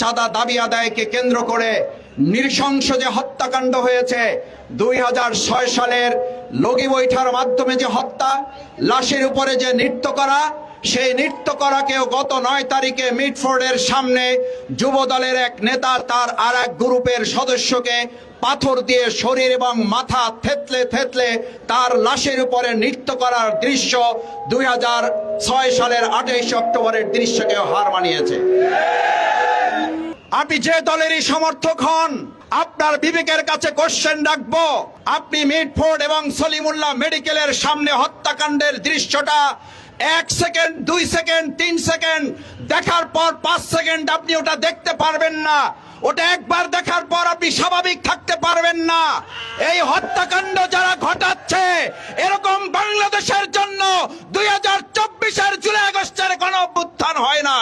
চাঁদা দাবি আদায়কে কেন্দ্র করে নৃশংস যে হত্যাকাণ্ড হয়েছে, দুই হাজার ছয় সালের লগি বৈঠার মাধ্যমে যে হত্যা, লাশের উপরে যে নৃত্য করা, সেই নৃত্য করাকেও গত নয় তারিখে মিটফোর্ডের সামনে যুব দলের এক নেতা তার আর এক গ্রুপের সদস্যকে পাথর দিয়ে শরীর এবং মাথা থেতলে থেতলে তার লাশের উপরে নৃত্য করার দৃশ্য দুই হাজার ছয় সালের আঠাইশ অক্টোবরের দৃশ্যকেও হার মানিয়েছে। আপনি যে দলেরই সমর্থক হন, আপনার বিবেকের কাছে কোশ্চেন রাখব। আপনি মিটফোর্ড এবং সলিমুল্লাহ মেডিকেলের সামনে হত্যাকাণ্ডের দৃশ্যটা এক সেকেন্ড, দুই সেকেন্ড, তিন সেকেন্ড, দেখার পর পাঁচ সেকেন্ড আপনি ওটা দেখতে পারবেন না। ওটা একবার দেখার পর আপনি স্বাভাবিক থাকতে পারবেন না। এই হত্যাকাণ্ড যারা ঘটাচ্ছে, এরকম বাংলাদেশের জন্য দুই হাজার চব্বিশের জুলাই আগস্টের কোনো অভ্যুত্থান হয় নাই